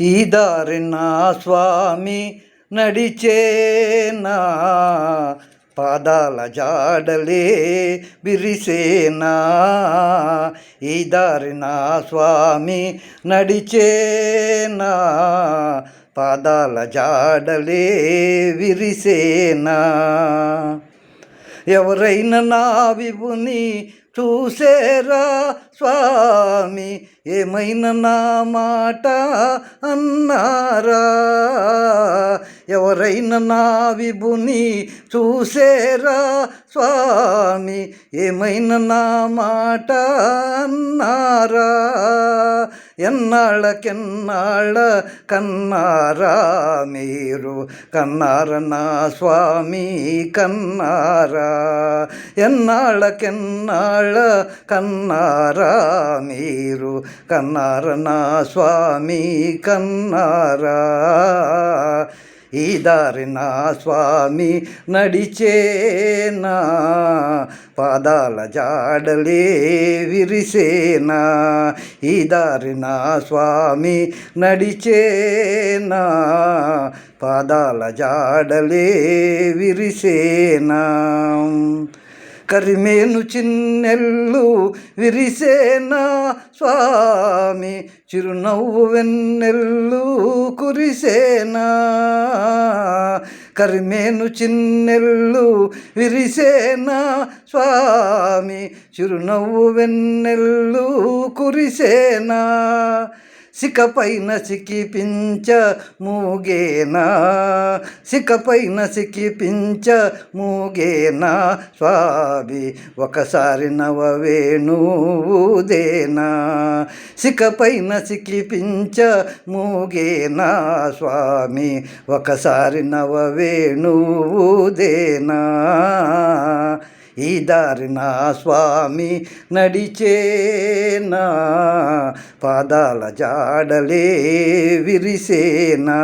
ఈ దారిన స్వామి నడిచేనా? పాదాల జాడలే బిరిసేనా ఈ దారిన స్వామి నడిచేనా? పాదాల జాడలే విరిసేనా? ఎవరైనా నా విభుని చూసేరా స్వామి? ఏమైనా నా మాట అన్నారా? ఎవరైనా నా విభుని చూసేరా స్వామి? ఏమైనా నా మాట అన్నారా? ఎన్నాళ్ళకెన్నాళ్ళ కన్నారా మీరు? కన్నార నా స్వామి కన్నారా? ఎన్నాళ్ళకెన్నాళ్ళ కన్నారా మీరు? కన్నారనా స్వామి కన్నారా? ఈ దారిన స్వామి నడిచేనా? పాదాల జాడలే విరిసేనా? ఈ దారిన స్వామి నడిచేనా? పాదాల జాడలే విరిసేనా? కరిమేను చిన్నెల్లు విరిసేనా స్వామి? చిరునవ్వు వెన్నెల్లు కురిసేనా? కరిమేను చిన్నెల్లు విరిసేనా స్వామి? చిరునవ్వు వెన్నెల్లు కురిసేనా? సికపైన సికిపించ మూగేనా? సికపైన సికిపించ మూగేనా? స్వామి ఒకసారి నవవేణువుదేనా? సికపైన సికిపించ మూగేనా? స్వామి ఒకసారి నవవేణువుదేనా? ఈ దారిన స్వామి నడిచేనా? పాదాల జాడలే విరిసేనా?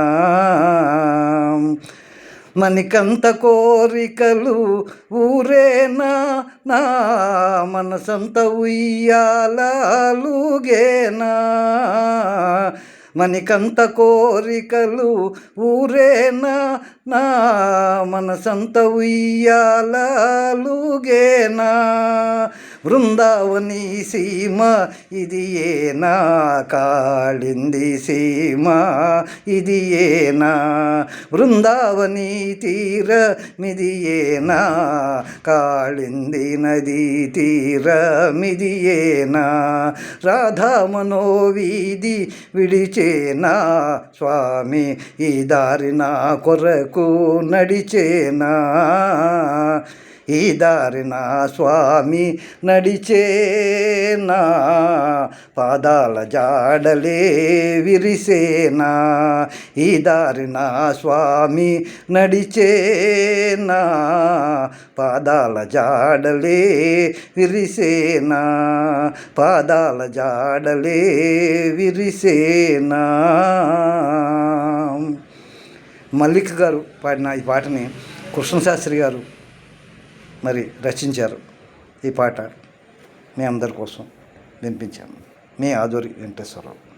మనికంత కోరికలు ఊరేనా? నా మనసంత ఉయ్యాలూగేనా మనికంత కోరికలు ఊరేనా? నా మనసంత ఉయ్యాలూగేనా బృందావని సీమ ఇది ఏనా కాళింది సీమ ఇది ఏనా బృందావని తీర మిది ఏనా కాళింది నది తీర మిది ఏనా రాధా మనోవీధి విడిచేనా స్వామి ఈ దారి నా కొరకు నడిచేనా ఈ దారిన స్వామి నడిచేనా? పాదాల జాడలే విరిసేనా? ఈ దారిన స్వామి నడిచేనా? పాదాల జాడలే విరిసేనా? పాదాల జాడలే విరిసేనా? మల్లిక గారు పాడిన ఈ పాటని కృష్ణశాస్త్రి గారు మరి రచించారు ఈ పాట మీ అందరి కోసం వినిపించాను. మీ ఆదూరి వెంకటేశ్వరరావు.